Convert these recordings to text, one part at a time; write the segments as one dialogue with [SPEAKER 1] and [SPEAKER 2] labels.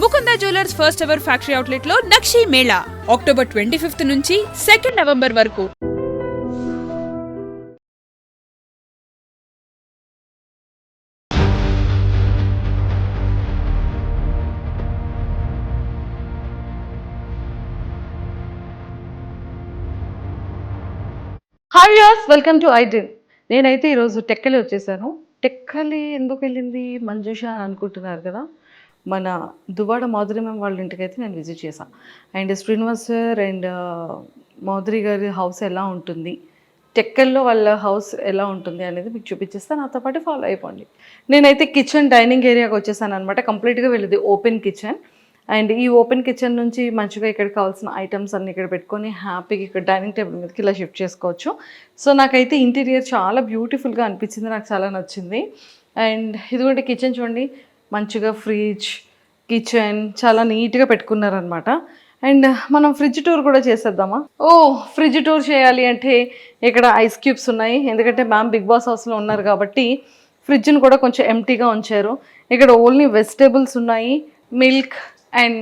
[SPEAKER 1] Mukunda jewellers first ever factory outlet లో Nakshi Mela October twenty fifth నుంచి second November వరకు
[SPEAKER 2] hi యాస్ welcome to iodine నేనైతే ఈరోజు టెక్కలి వచ్చేసాను టెక్కలి ఎందుకు వెళ్ళింది మంజుషా అనుకుంటున్నారు కదా మన దువ్వాడ మాధురి మ్యామ్ వాళ్ళ ఇంటికైతే నేను విజిట్ చేశాను and Srinivas sir and Madhuri గారి హౌస్ ఎలా ఉంటుంది టెక్కల్లో వాళ్ళ హౌస్ ఎలా ఉంటుంది అనేది మీకు చూపించేస్తా నాతో పాటు ఫాలో అయిపోండి నేనైతే కిచెన్ డైనింగ్ ఏరియాకి వచ్చేసాను అనమాట కంప్లీట్గా వెళ్ళేది ఓపెన్ కిచెన్ అండ్ ఈ ఓపెన్ కిచెన్ నుంచి మంచిగా ఇక్కడ కావాల్సిన ఐటమ్స్ అన్నీ ఇక్కడ పెట్టుకొని హ్యాపీగా ఇక్కడ డైనింగ్ టేబుల్ మీదకి ఇలా షిఫ్ట్ చేసుకోవచ్చు సో నాకైతే ఇంటీరియర్ చాలా బ్యూటిఫుల్గా అనిపించింది నాకు చాలా నచ్చింది అండ్ ఇదిగోండి కిచెన్ చూడండి మంచిగా ఫ్రిడ్జ్ కిచెన్ చాలా నీట్గా పెట్టుకున్నారనమాట అండ్ మనం ఫ్రిడ్జ్ టూర్ కూడా చేసేద్దామా ఓ ఫ్రిడ్జ్ టూర్ చేయాలి అంటే ఇక్కడ ఐస్ క్యూబ్స్ ఉన్నాయి ఎందుకంటే మ్యామ్ బిగ్ బాస్ హౌస్లో ఉన్నారు కాబట్టి ఫ్రిడ్జ్ని కూడా కొంచెం ఎంటీగా ఉంచారు ఇక్కడ ఓన్లీ వెజిటేబుల్స్ ఉన్నాయి మిల్క్ అండ్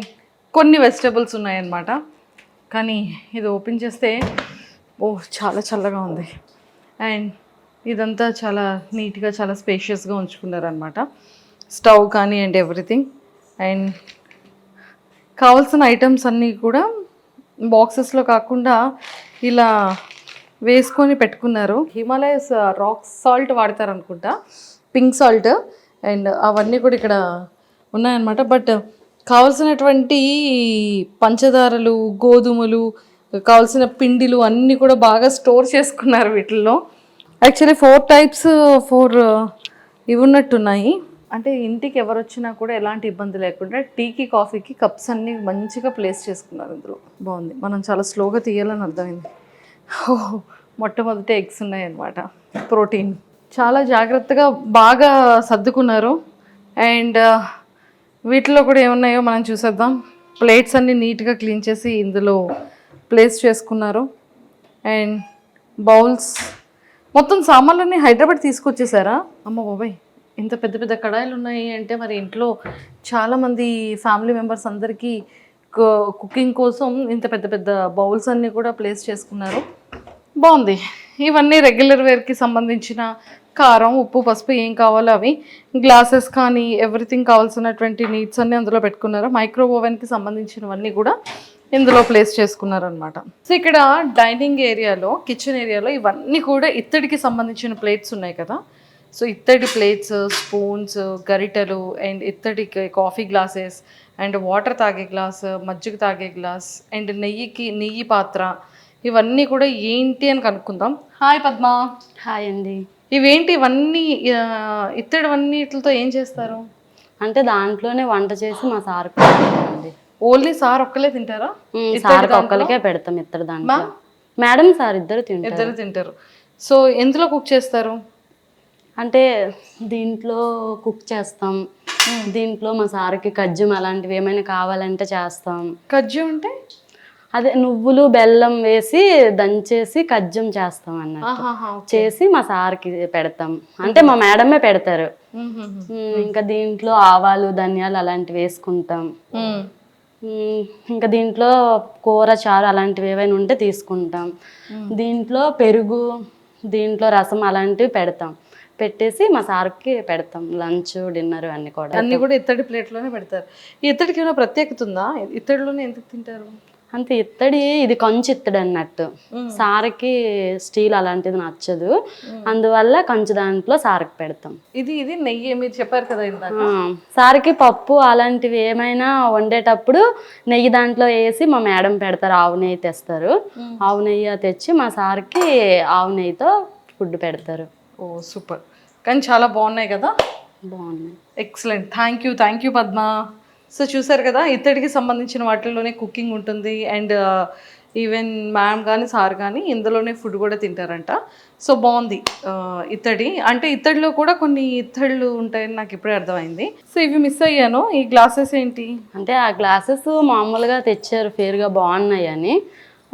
[SPEAKER 2] కొన్ని వెజిటేబుల్స్ ఉన్నాయి అన్నమాట కానీ ఇది ఓపెన్ చేస్తే ఓ చాలా చల్లగా ఉంది అండ్ ఇదంతా చాలా నీట్గా చాలా స్పేషియస్గా ఉంచుకున్నారనమాట స్టవ్ కానీ అండ్ ఎవ్రీథింగ్ అండ్ కావాల్సిన ఐటమ్స్ అన్నీ కూడా బాక్సెస్లో కాకుండా ఇలా వేసుకొని పెట్టుకున్నారు హిమాలయస్ రాక్ సాల్ట్ వాడతారు అనుకుంటా పింక్ సాల్ట్ అండ్ అవన్నీ కూడా ఇక్కడ ఉన్నాయన్నమాట బట్ కావలసినటువంటి పంచదారలు గోధుమలు కావలసిన పిండిలు అన్నీ కూడా బాగా స్టోర్ చేసుకున్నారు వీటిల్లో యాక్చువల్లీ ఫోర్ టైప్స్ ఫోర్ ఇవి ఉన్నట్టున్నాయి అంటే ఇంటికి ఎవరు వచ్చినా కూడా ఎలాంటి ఇబ్బంది లేకుండా టీకి కాఫీకి కప్స్ అన్నీ మంచిగా ప్లేస్ చేసుకున్నారు ఇందులో బాగుంది మనం చాలా స్లోగా తీయాలని అర్థమైంది ఓహో మొట్టమొదటి ఎగ్స్ ఉన్నాయన్నమాట ప్రోటీన్ చాలా జాగ్రత్తగా బాగా సర్దుకున్నారు అండ్ వీటిలో కూడా ఏమున్నాయో మనం చూసేద్దాం ప్లేట్స్ అన్నీ నీట్గా క్లీన్ చేసి ఇందులో ప్లేస్ చేసుకున్నారు అండ్ బౌల్స్ మొత్తం సామాన్లన్నీ హైదరాబాద్ తీసుకొచ్చేసారా అమ్మ బాబాయ్ ఇంత పెద్ద పెద్ద కడాయిలు ఉన్నాయి అంటే మరి ఇంట్లో చాలామంది ఫ్యామిలీ మెంబర్స్ అందరికీ కుకింగ్ కోసం ఇంత పెద్ద పెద్ద బౌల్స్ అన్నీ కూడా ప్లేస్ చేసుకున్నారు బాగుంది ఇవన్నీ రెగ్యులర్ వేర్కి సంబంధించిన కారం ఉప్పు పసుపు ఏం కావాలో అవి గ్లాసెస్ కానీ ఎవ్రీథింగ్ కావాల్సినటువంటి నీడ్స్ అన్నీ అందులో పెట్టుకున్నారు మైక్రో ఓవెన్కి సంబంధించినవన్నీ కూడా ఇందులో ప్లేస్ చేసుకున్నారనమాట సో ఇక్కడ డైనింగ్ ఏరియాలో కిచెన్ ఏరియాలో ఇవన్నీ కూడా ఇత్తడికి సంబంధించిన ప్లేట్స్ ఉన్నాయి కదా సో ఇత్తడి ప్లేట్స్ స్పూన్స్ గరిటెలు అండ్ ఇత్తడి కాఫీ గ్లాసెస్ అండ్ వాటర్ తాగే గ్లాస్ మజ్జిగ తాగే గ్లాస్ అండ్ నెయ్యికి నెయ్యి పాత్ర ఇవన్నీ కూడా ఏంటి అని కనుక్కుందాం హాయ్ పద్మ
[SPEAKER 3] హాయ్ అండి
[SPEAKER 2] ఇవేంటి ఇవన్నీ ఇత్తడివన్నీటితో ఏం చేస్తారు
[SPEAKER 3] అంటే దాంట్లోనే వంట చేసి మా సార్
[SPEAKER 2] ఓన్లీ సార్ ఒక్కలే తింటారా
[SPEAKER 3] సార్ ఒక్కరికే పెడతాం ఇద్దరు దాంట్లో మేడం సార్ ఇద్దరు తింటారు
[SPEAKER 2] ఇద్దరు తింటారు సో ఎందులో కుక్ చేస్తారు
[SPEAKER 3] అంటే దీంట్లో కుక్ చేస్తాం దీంట్లో మా సార్కి కజ్జం అలాంటివి ఏమైనా కావాలంటే చేస్తాం
[SPEAKER 2] కజ్జం అంటే
[SPEAKER 3] అదే నువ్వులు బెల్లం వేసి దంచేసి కజ్జం చేస్తాం
[SPEAKER 2] అన్న
[SPEAKER 3] చేసి మా సార్కి పెడతాం అంటే మా మేడమే పెడతారు ఇంకా దీంట్లో ఆవాలు ధనియాలు అలాంటివి వేసుకుంటాం ఇంకా దీంట్లో కూర చారు అలాంటివి ఏవైనా ఉంటే తీసుకుంటాం దీంట్లో పెరుగు దీంట్లో రసం అలాంటివి పెడతాం పెట్టేసి మా సార్కి పెడతాం లంచ్ డిన్నర్ అన్ని కూడా
[SPEAKER 2] అన్ని కూడా ఇత్తడి ప్లేట్లోనే పెడతారు ఈ ఇత్తడికి ఏమైనా ప్రత్యేకత ఉందా ఇత్తడిలోనే ఎందుకు తింటారు
[SPEAKER 3] అంతే ఇత్తడి ఇది కంచు ఇత్తడి అన్నట్టు సారకి స్టీల్ అలాంటిది నచ్చదు అందువల్ల కంచు దాంట్లో సారకి పెడతాం
[SPEAKER 2] ఇది ఇది నెయ్యి మీరు చెప్పారు కదా
[SPEAKER 3] సారకి పప్పు అలాంటివి ఏమైనా వండేటప్పుడు నెయ్యి దాంట్లో వేసి మా మేడం పెడతారు ఆవు నెయ్యి తెస్తారు ఆవు నెయ్యి తెచ్చి మా సార్కి ఆవు నెయ్యితో ఫుడ్ పెడతారు
[SPEAKER 2] ఓ సూపర్ కానీ చాలా బాగున్నాయి కదా
[SPEAKER 3] బాగున్నాయి
[SPEAKER 2] excellent thank you thank you Padma so చూసారు కదా ఇతడికి సంబంధించిన వాటిల్లోనే కుకింగ్ ఉంటుంది అండ్ ఈవెన్ మ్యామ్ కానీ సార్ కానీ ఇందులోనే ఫుడ్ కూడా తింటారంట సో బాగుంది uh, ఇత్తడి అంటే ఇత్తడిలో కూడా కొన్ని ఇత్తళ్ళు ఉంటాయని నాకు ఇప్పుడే అర్థమైంది సో ఇవి మిస్ అయ్యాను ఈ గ్లాసెస్ ఏంటి
[SPEAKER 3] అంటే ఆ గ్లాసెస్ మామూలుగా తెచ్చారు ఫేర్గా బాగున్నాయి అని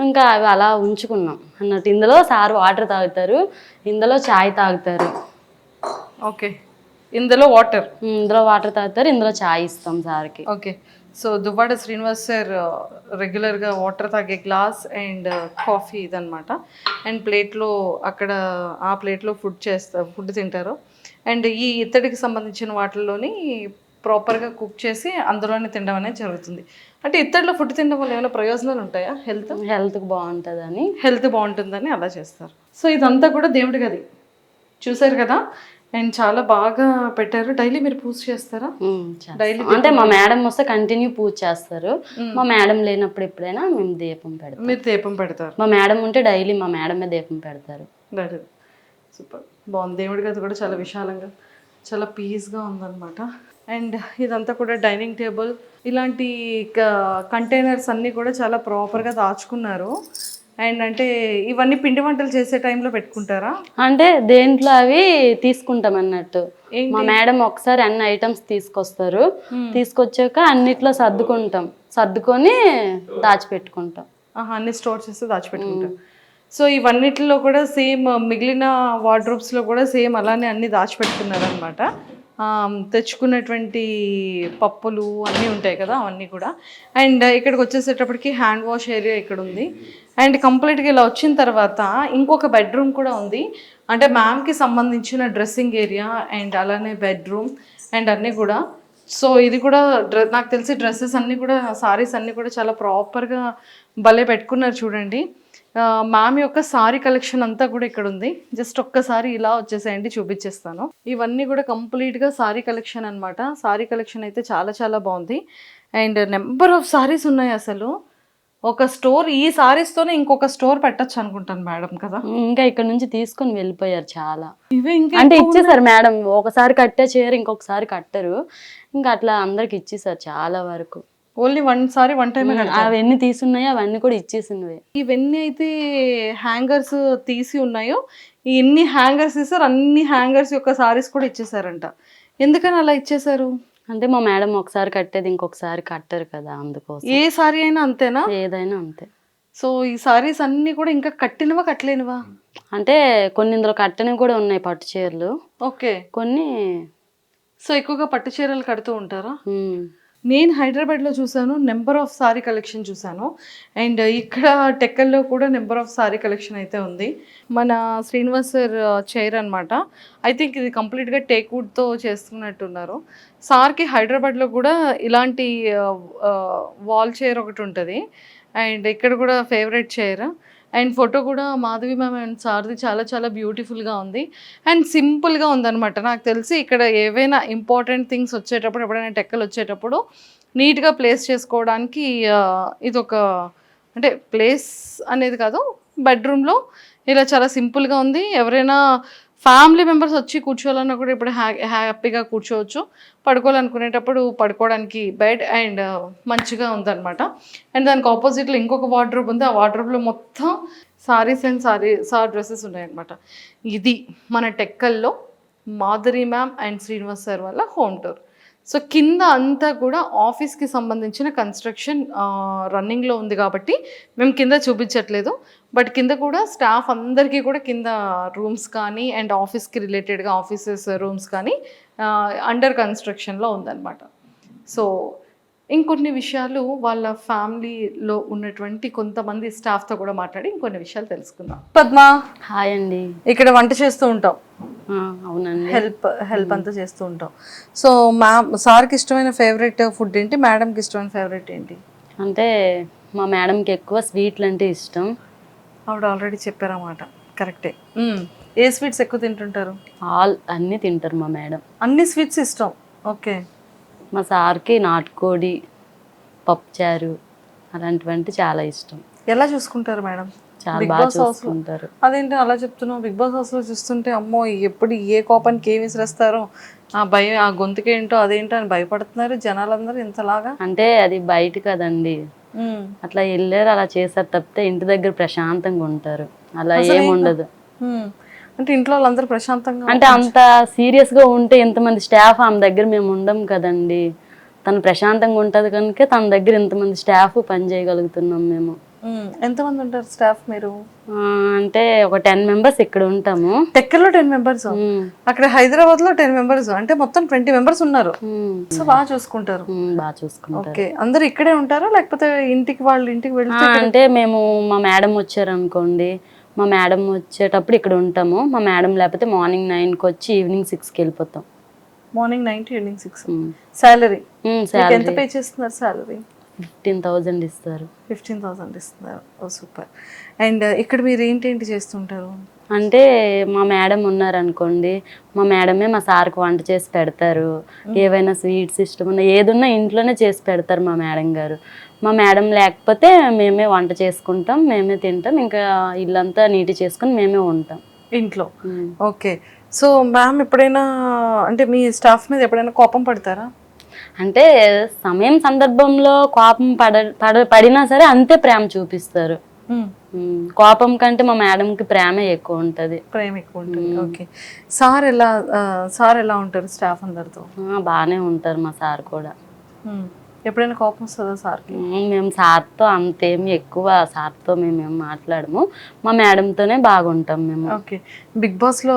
[SPEAKER 3] ఇంకా అవి అలా ఉంచుకున్నాం అన్నట్టు ఇందులో సార్ వాటర్ తాగుతారు ఇందులో చాయ్ తాగుతారు
[SPEAKER 2] ఓకే ఇందులో వాటర్
[SPEAKER 3] ఇందులో వాటర్ తాగుతారు ఇందులో చాయ్ ఇస్తాం సార్కి
[SPEAKER 2] okay so Duvvada Srinivas sir రెగ్యులర్గా uh, వాటర్ తాగే గ్లాస్ అండ్ కాఫీ ఇదనమాట అండ్ ప్లేట్లో అక్కడ ఆ ప్లేట్లో ఫుడ్ చేస్తారు ఫుడ్ తింటారు అండ్ ఈ ఇత్తడికి సంబంధించిన వాటిల్లోని ప్రాపర్గా కుక్ చేసి అందులోనే తినడం అనేది జరుగుతుంది అంటే ఇత్తడిలో ఫుడ్ తినడం వల్ల ఏమైనా ప్రయోజనాలు ఉంటాయా హెల్త్
[SPEAKER 3] హెల్త్ బాగుంటుందని
[SPEAKER 2] హెల్త్ బాగుంటుందని అలా చేస్తారు సో ఇదంతా కూడా దేవుడి గది చూసారు కదా అండ్ చాలా బాగా పెట్టారు డైలీ మీరు పూజ చేస్తారా
[SPEAKER 3] డైలీ అంటే మా మేడం వస్తే కంటిన్యూ పూజ చేస్తారు మా మేడం లేనప్పుడు ఎప్పుడైనా మేము దీపం పెడతాం
[SPEAKER 2] మీరు దీపం పెడతారు
[SPEAKER 3] మా మేడం ఉంటే డైలీ మా మేడమే దీపం పెడతారు
[SPEAKER 2] సూపర్ బాగుంది దేవుడి గది కూడా చాలా విశాలంగా చాలా పీస్గా ఉందన్నమాట అండ్ ఇదంతా కూడా డైనింగ్ టేబుల్ ఇలాంటి కంటైనర్స్ అన్నీ కూడా చాలా ప్రాపర్గా దాచుకున్నారు అండ్ అంటే ఇవన్నీ పిండి వంటలు చేసే టైంలో పెట్టుకుంటారా
[SPEAKER 3] అంటే దేంట్లో అవి తీసుకుంటాం అన్నట్టు మా మేడం ఒకసారి అన్ని ఐటమ్స్ తీసుకొస్తారు తీసుకొచ్చాక అన్నిట్లో సర్దుకుంటాం సర్దుకొని దాచిపెట్టుకుంటాం
[SPEAKER 2] అన్ని స్టోర్ చేస్తే దాచిపెట్టుకుంటాం సో ఇవన్నిటిలో కూడా సేమ్ మిగిలిన వార్డ్రోబ్స్లో కూడా సేమ్ అలానే అన్ని దాచిపెట్టుకున్నారనమాట తెచ్చుకున్నటువంటి పప్పులు అన్నీ ఉంటాయి కదా అవన్నీ కూడా అండ్ ఇక్కడికి వచ్చేసేటప్పటికి హ్యాండ్ వాష్ ఏరియా ఇక్కడ ఉంది అండ్ కంప్లీట్గా ఇలా వచ్చిన తర్వాత ఇంకొక బెడ్రూమ్ కూడా ఉంది అంటే మ్యామ్కి సంబంధించిన డ్రెస్సింగ్ ఏరియా అండ్ అలానే బెడ్రూమ్ అండ్ అన్నీ కూడా సో ఇది కూడా నాకు తెలిసి డ్రెస్సెస్ అన్నీ కూడా సారీస్ అన్నీ కూడా చాలా ప్రాపర్గా భలే పెట్టుకున్నారు చూడండి మ్యామ్ యొక్క సారీ కలెక్షన్ అంతా కూడా ఇక్కడ ఉంది జస్ట్ ఒక్కసారి ఇలా వచ్చేసేయండి చూపించేస్తాను ఇవన్నీ కూడా కంప్లీట్గా సారీ కలెక్షన్ అనమాట సారీ కలెక్షన్ అయితే చాలా చాలా బాగుంది అండ్ నెంబర్ ఆఫ్ సారీస్ ఉన్నాయి అసలు ఒక స్టోర్ ఈ సారీస్తోనే ఇంకొక స్టోర్ పెట్టచ్చు అనుకుంటాను మేడం కదా
[SPEAKER 3] ఇంకా ఇక్కడ నుంచి తీసుకొని వెళ్ళిపోయారు చాలా అంటే ఇచ్చేసారు మేడం ఒకసారి కట్టే చేయరు ఇంకొకసారి కట్టరు ఇంకా అట్లా అందరికి ఇచ్చేసారు చాలా వరకు
[SPEAKER 2] only one sari one time
[SPEAKER 3] అవన్నీ తీసున్నాయో అవన్నీ కూడా ఇచ్చేసినవి
[SPEAKER 2] ఇవన్నీ అయితే హ్యాంగర్స్ తీసి ఉన్నాయో ఎన్ని హ్యాంగర్స్ ఇస్తారు అన్ని హ్యాంగర్స్ యొక్క సారీస్ కూడా ఇచ్చేసారంట ఎందుకని అలా ఇచ్చేసారు
[SPEAKER 3] అంటే మా మేడం ఒకసారి కట్టేది ఇంకొకసారి కట్టరు కదా అందుకోసం
[SPEAKER 2] ఏ సారీ అయినా అంతేనా
[SPEAKER 3] ఏదైనా అంతే
[SPEAKER 2] సో ఈ సారీస్ అన్ని కూడా ఇంకా కట్టినవా కట్టలేనివా
[SPEAKER 3] అంటే కొన్ని ఇందులో కట్టనవి కూడా ఉన్నాయి పట్టు చీరలు
[SPEAKER 2] ఓకే
[SPEAKER 3] కొన్ని
[SPEAKER 2] సో ఎక్కువగా పట్టు చీరలు కడుతూ ఉంటారా నేను హైదరాబాద్లో చూశాను నెంబర్ ఆఫ్ సారీ కలెక్షన్ చూశాను అండ్ ఇక్కడ టెక్కల్లో కూడా నెంబర్ ఆఫ్ సారీ కలెక్షన్ అయితే ఉంది మన శ్రీనివాస్ సార్ చైర్ అనమాట ఐ థింక్ ఇది కంప్లీట్గా టేక్వుడ్తో చేస్తున్నట్టున్నారు సార్కి హైదరాబాద్లో కూడా ఇలాంటి వాల్ చైర్ ఒకటి ఉంటుంది అండ్ ఇక్కడ కూడా ఫేవరెట్ చైర్ అండ్ ఫోటో కూడా మాధవి మ్యామ్ అండ్ సార్ది చాలా చాలా బ్యూటిఫుల్గా ఉంది అండ్ సింపుల్గా ఉందనమాట నాకు తెలిసి ఇక్కడ ఏవైనా ఇంపార్టెంట్ థింగ్స్ వచ్చేటప్పుడు ఎప్పుడైనా టెక్కలు వచ్చేటప్పుడు నీట్గా ప్లేస్ చేసుకోవడానికి ఇది ఒక అంటే ప్లేస్ అనేది కాదు బెడ్రూమ్లో ఇలా చాలా సింపుల్గా ఉంది ఎవరైనా ఫ్యామిలీ మెంబర్స్ వచ్చి కూర్చోవాలన్నా కూడా ఇప్పుడు హ్యాపీగా కూర్చోవచ్చు పడుకోవాలనుకునేటప్పుడు పడుకోవడానికి బెడ్ అండ్ uh, మంచిగా ఉందన్నమాట అండ్ దానికి ఆపోజిట్లో ఇంకొక వార్డ్రోబ్ ఉంది ఆ వార్డ్రోబ్లో మొత్తం saris and sorry sir dresses ఉన్నాయన్నమాట ఇది మన టెక్కల్లో Madhuri ma'am and Srinivas sir వల్ల హోమ్ టూర్ సో కింద అంతా కూడా ఆఫీస్కి సంబంధించిన కన్స్ట్రక్షన్ రన్నింగ్లో ఉంది కాబట్టి మేము కింద చూపించట్లేదు బట్ కింద కూడా స్టాఫ్ అందరికీ కూడా కింద రూమ్స్ కానీ అండ్ ఆఫీస్కి రిలేటెడ్గా ఆఫీసెస్ రూమ్స్ కానీ అండర్ కన్స్ట్రక్షన్లో ఉందన్నమాట సో ఇంకొన్ని విషయాలు వాళ్ళ ఫ్యామిలీలో ఉన్నటువంటి కొంతమంది స్టాఫ్తో కూడా మాట్లాడి ఇంకొన్ని విషయాలు తెలుసుకుందాం పద్మా
[SPEAKER 3] హాయ్ అండి
[SPEAKER 2] ఇక్కడ వంట చేస్తూ ఉంటాం
[SPEAKER 3] అవునండి
[SPEAKER 2] హెల్ప్ హెల్ప్ అంతా చేస్తూ ఉంటాం సో మా సార్కి ఇష్టమైన ఫేవరెట్ ఫుడ్ ఏంటి మేడంకి ఇష్టమైన ఫేవరెట్ ఏంటి
[SPEAKER 3] అంటే మా మేడంకి ఎక్కువ స్వీట్లు అంటే ఇష్టం
[SPEAKER 2] ఆవిడ ఆల్రెడీ చెప్పారన్నమాట కరెక్టే ఏ స్వీట్స్ ఎక్కువ తింటుంటారు
[SPEAKER 3] ఆల్ అన్నీ తింటారు మా మేడం
[SPEAKER 2] అన్ని స్వీట్స్ ఇష్టం ఓకే
[SPEAKER 3] మా సార్కి నాటుకోడి పప్పుచారు అలాంటివంటే చాలా ఇష్టం
[SPEAKER 2] ఎలా చూసుకుంటారు మేడం
[SPEAKER 3] బిగ్
[SPEAKER 2] అదేంటి అలా చెప్తున్నావు బిగ్ బాస్ హౌస్ లో చూస్తుంటే అమ్మో ఎప్పుడు ఏ కోపానికి ఏమి విసిరేస్తారో ఆ భయం ఆ గొంతుకేంటో అదేంటో అని భయపడుతున్నారు జనాలందరూ ఇంతలాగా
[SPEAKER 3] అంటే అది బయట కదండి అట్లా వెళ్ళారు అలా చేసారు తప్పితే ఇంటి దగ్గర ప్రశాంతంగా ఉంటారు అలా
[SPEAKER 2] ఏముండదు అంటే ఇంట్లో వాళ్ళందరూ ప్రశాంతంగా
[SPEAKER 3] అంటే అంత సీరియస్ గా ఉంటే ఇంతమంది స్టాఫ్ ఆమె దగ్గర మేము ఉండం కదండి తను ప్రశాంతంగా ఉంటది కనుక తన దగ్గర ఇంతమంది స్టాఫ్ పని చేయగలుగుతున్నాం మేము
[SPEAKER 2] ఎంతమంది ఉంటారు స్టాఫ్ మీరు
[SPEAKER 3] అంటే ఒక టెన్ మెంబర్స్ ఇక్కడ ఉంటాము
[SPEAKER 2] టెక్కర్లో టెన్ మెంబర్స్ అక్కడ హైదరాబాద్ లో టెన్ మెంబర్స్ అంటే మొత్తం ట్వంటీ మెంబర్స్ ఉన్నారు సో బాగా చూసుకుంటారు
[SPEAKER 3] బాగా చూసుకుంటారు
[SPEAKER 2] ఓకే అందరు ఇక్కడే ఉంటారా లేకపోతే ఇంటికి వాళ్ళు ఇంటికి వెళ్తే
[SPEAKER 3] అంటే మేము మా మేడం వచ్చారు అనుకోండి మా మేడం వచ్చేటప్పుడు ఇక్కడ ఉంటాము మా మేడం లేకపోతే మార్నింగ్ నైన్కి వచ్చి ఈవినింగ్ సిక్స్కి వెళ్ళిపోతాం
[SPEAKER 2] morning nine to evening six salary ఎంత పే చేస్తున్నారు సాలరీ
[SPEAKER 3] ఫిఫ్టీన్ థౌజండ్ ఇస్తారు
[SPEAKER 2] ఫిఫ్టీన్ థౌజండ్ ఇస్తున్నారు ఓ సూపర్ అండ్ uh, ఇక్కడ మీరు ఏంటేంటి చేస్తుంటారు
[SPEAKER 3] అంటే మా మేడం ఉన్నారనుకోండి మా మేడమే మా సార్కి వంట చేసి పెడతారు ఏవైనా స్వీట్స్ ఇష్టం ఉన్నా ఏదున్నా ఇంట్లోనే చేసి పెడతారు మా మేడం గారు మా మేడం లేకపోతే మేమే వంట చేసుకుంటాం మేమే తింటాం ఇంకా ఇల్లంతా నీటి చేసుకుని మేమే ఉంటాం
[SPEAKER 2] ఇంట్లో ఓకే సో మ్యామ్ ఎప్పుడైనా అంటే మీ స్టాఫ్ మీద ఎప్పుడైనా కోపం పడతారా
[SPEAKER 3] అంటే సమయం సందర్భంలో కోపం పడ పడ పడినా సరే అంతే ప్రేమ చూపిస్తారు కోపం కంటే మా మేడం కి ప్రేమ ఎక్కువ ఉంటది
[SPEAKER 2] ప్రేమ ఎక్కువ ఉంటుంది ఓకే సార్ ఎలా సార్ ఎలా ఉంటారు స్టాఫ్ అందరితో
[SPEAKER 3] బాగానే ఉంటారు మా సార్ కూడా
[SPEAKER 2] ఎప్పుడైనా కోపం వస్తుందా సార్కి
[SPEAKER 3] మేము సార్తో అంతేం ఎక్కువ సార్తో మేము ఏం మాట్లాడము మా మేడంతోనే బాగుంటాం మేము
[SPEAKER 2] ఓకే బిగ్ బాస్లో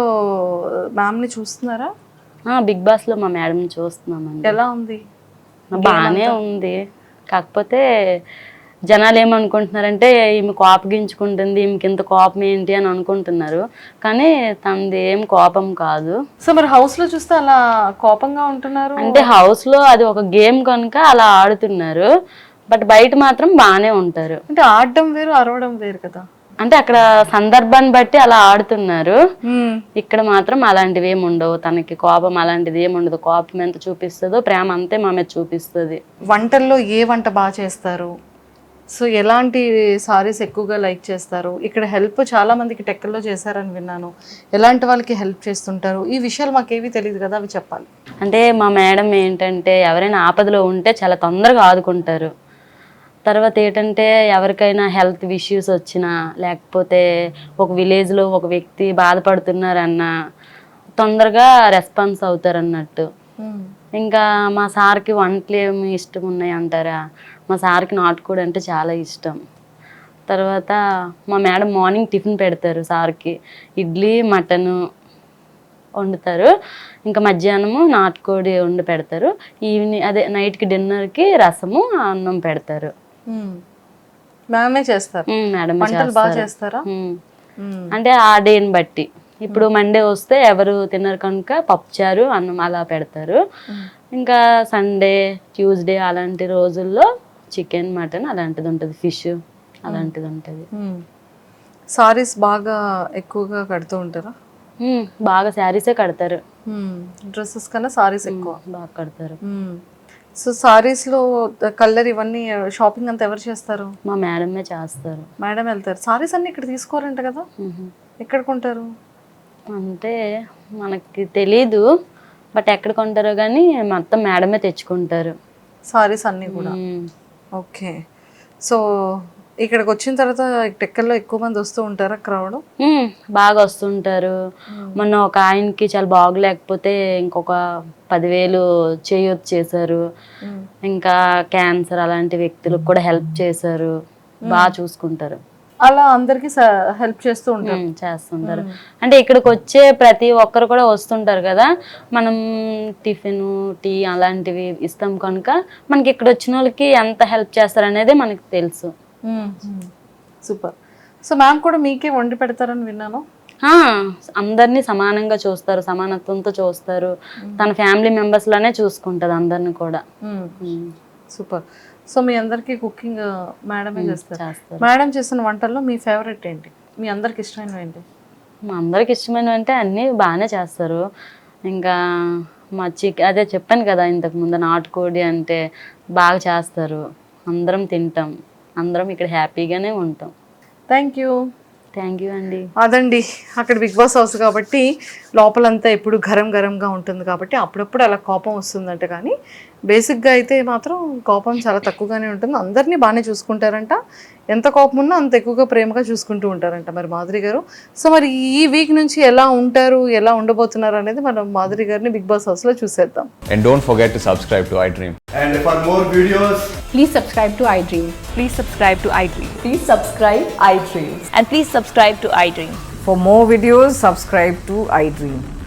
[SPEAKER 2] మ్యామ్ని చూస్తున్నారా
[SPEAKER 3] బిగ్ బాస్ లో మా మేడం చూస్తున్నామండి
[SPEAKER 2] ఎలా ఉంది
[SPEAKER 3] బాగానే ఉంది కాకపోతే జనాలు ఏమనుకుంటున్నారంటే ఈమె కోపగించుకుంటుంది ఈమెకింత కోపం ఏంటి అని అనుకుంటున్నారు కానీ తనది ఏం కోపం కాదు
[SPEAKER 2] సో మరి హౌస్ లో చూస్తే అలా కోపంగా ఉంటున్నారు
[SPEAKER 3] అంటే హౌస్ లో అది ఒక గేమ్ కనుక అలా ఆడుతున్నారు బట్ బయట మాత్రం బాగానే ఉంటారు
[SPEAKER 2] అంటే ఆడడం వేరు అరవడం వేరు కదా
[SPEAKER 3] అంటే అక్కడ సందర్భాన్ని బట్టి అలా ఆడుతున్నారు ఇక్కడ మాత్రం అలాంటివి ఏమి ఉండవు తనకి కోపం అలాంటిది ఏమి ఉండదు కోపం ఎంత చూపిస్తుందో ప్రేమ అంతే మా మీద చూపిస్తుంది
[SPEAKER 2] వంటల్లో ఏ వంట బాగా చేస్తారు సో ఎలాంటి సారీస్ ఎక్కువగా లైక్ చేస్తారు ఇక్కడ హెల్ప్ చాలా మందికి టెక్కల్లో చేశారని విన్నాను ఎలాంటి వాళ్ళకి హెల్ప్ చేస్తుంటారు ఈ విషయాలు మాకేవి తెలియదు కదా అవి చెప్పాలి
[SPEAKER 3] అంటే మా మేడం ఏంటంటే ఎవరైనా ఆపదలో ఉంటే చాలా తొందరగా ఆదుకుంటారు తర్వాత ఏంటంటే ఎవరికైనా హెల్త్ ఇష్యూస్ వచ్చినా లేకపోతే ఒక విలేజ్లో ఒక వ్యక్తి బాధపడుతున్నారన్నా తొందరగా రెస్పాన్స్ అవుతారు అన్నట్టు ఇంకా మా సార్కి వంటలు ఏమి ఇష్టం ఉన్నాయి అంటారా మా సార్కి నాటుకోడి అంటే చాలా ఇష్టం తర్వాత మా మేడం మార్నింగ్ టిఫిన్ పెడతారు సార్కి ఇడ్లీ మటను వండుతారు ఇంకా మధ్యాహ్నము నాటుకోడి వండి పెడతారు ఈవినింగ్ అదే నైట్కి డిన్నర్కి రసము అన్నం పెడతారు
[SPEAKER 2] మ్యామే చేస్తారు మేడం బాగా
[SPEAKER 3] చేస్తారా అంటే ఆ డేని బట్టి ఇప్పుడు మండే వస్తే ఎవరు తినరు కనుక పప్పుచారు అన్నం అలా పెడతారు ఇంకా సండే ట్యూస్డే అలాంటి రోజుల్లో చికెన్ మటన్ అలాంటిది ఉంటుంది ఫిష్ అలాంటిది ఉంటుంది
[SPEAKER 2] సారీస్ బాగా ఎక్కువగా కడుతూ ఉంటారా
[SPEAKER 3] బాగా శారీసే కడతారు
[SPEAKER 2] డ్రెస్సెస్ కన్నా సారీస్ ఎక్కువ
[SPEAKER 3] బాగా కడతారు
[SPEAKER 2] సో సారీస్లో కలర్ ఇవన్నీ షాపింగ్ uh, అంతా ఎవరు చేస్తారు
[SPEAKER 3] మా మేడమే చేస్తారు
[SPEAKER 2] మేడం వెళ్తారు సారీస్ అన్నీ ఇక్కడ తీసుకోరంట కదా ఎక్కడ కొంటారు
[SPEAKER 3] అంటే మనకి తెలీదు బట్ ఎక్కడ కొంటారో కానీ మొత్తం మేడమే తెచ్చుకుంటారు
[SPEAKER 2] సారీస్ అన్నీ కూడా ఓకే సో ఇక్కడికి వచ్చిన తర్వాత టెక్కల్లో ఎక్కువ మంది వస్తూ ఉంటారా క్రౌడ్
[SPEAKER 3] బాగా వస్తుంటారు మొన్న ఒక ఆయనకి చాలా బాగలేకపోతే ఇంకొక పదివేలు చేయొచ్చు చేశారు ఇంకా క్యాన్సర్ అలాంటి వ్యక్తులకు కూడా హెల్ప్ చేశారు బాగా చూసుకుంటారు
[SPEAKER 2] అలా అందరికి హెల్ప్ చేస్తూ ఉంటారు
[SPEAKER 3] చేస్తుంటారు అంటే ఇక్కడికి వచ్చే ప్రతి ఒక్కరు కూడా వస్తుంటారు కదా మనం టిఫిన్ టీ అలాంటివి ఇస్తాం కనుక మనకి ఇక్కడ వచ్చిన వాళ్ళకి ఎంత హెల్ప్ చేస్తారనేది మనకి తెలుసు
[SPEAKER 2] సూపర్ సో మ్యామ్ కూడా మీకే వండి పెడతారని విన్నాను
[SPEAKER 3] అందరినీ సమానంగా చూస్తారు సమానత్వంతో చూస్తారు తన ఫ్యామిలీ మెంబర్స్ లోనే చూసుకుంటది అందరిని కూడా
[SPEAKER 2] సూపర్ సో మీ అందరికి కుకింగ్ మేడమే చేస్తారు మేడం చేసిన వంటల్లో మీ ఫేవరెట్ ఏంటి మీ అందరికి ఇష్టమైనవి ఏంటి
[SPEAKER 3] మా అందరికి ఇష్టమైనవి అంటే అన్నీ బాగానే చేస్తారు ఇంకా మా చికెన్ అదే చెప్పాను కదా ఇంతకు ముందు నాటుకోడి అంటే బాగా చేస్తారు అందరం తింటాం అందరం ఇక్కడ హ్యాపీగానే ఉంటాం
[SPEAKER 2] థ్యాంక్ యూ
[SPEAKER 3] థ్యాంక్ యూ అండి
[SPEAKER 2] అదండి అక్కడ బిగ్ బాస్ హౌస్ కాబట్టి లోపలంతా ఎప్పుడు గరం గరంగా ఉంటుంది కాబట్టి అప్పుడప్పుడు అలా కోపం వస్తుందంట కానీ బేసిక్గా అయితే మాత్రం కోపం చాలా తక్కువగానే ఉంటుంది అందరినీ బాగానే చూసుకుంటారంట ఎంత కోపం ఉన్నా అంత ఎక్కువగా ప్రేమగా చూసుకుంటూ ఉంటారంట మరి మాధురి గారు సో మరి ఈ వీక్ నుంచి ఎలా ఉంటారు ఎలా ఉండబోతున్నారు అనేది మనం మాధురి గారిని బిగ్ బాస్ హౌస్లో చూసేద్దాం
[SPEAKER 4] and don't forget to subscribe to
[SPEAKER 5] iDream and for more
[SPEAKER 4] videos please subscribe to
[SPEAKER 5] iDream please subscribe
[SPEAKER 4] to iDream
[SPEAKER 5] please subscribe iDream and
[SPEAKER 6] please subscribe to iDream for
[SPEAKER 7] more videos subscribe to iDream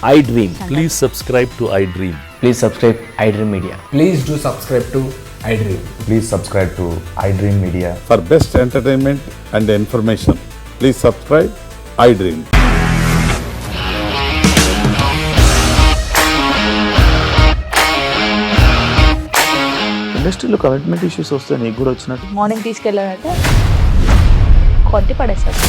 [SPEAKER 8] iDream.
[SPEAKER 9] Please subscribe to iDream.
[SPEAKER 7] Please subscribe iDream Media.
[SPEAKER 10] Please do subscribe to iDream.
[SPEAKER 7] Please subscribe to iDream Media.
[SPEAKER 11] For best entertainment and information, please subscribe iDream. Industrial
[SPEAKER 5] commitment issues also. Morning,
[SPEAKER 6] please. What do you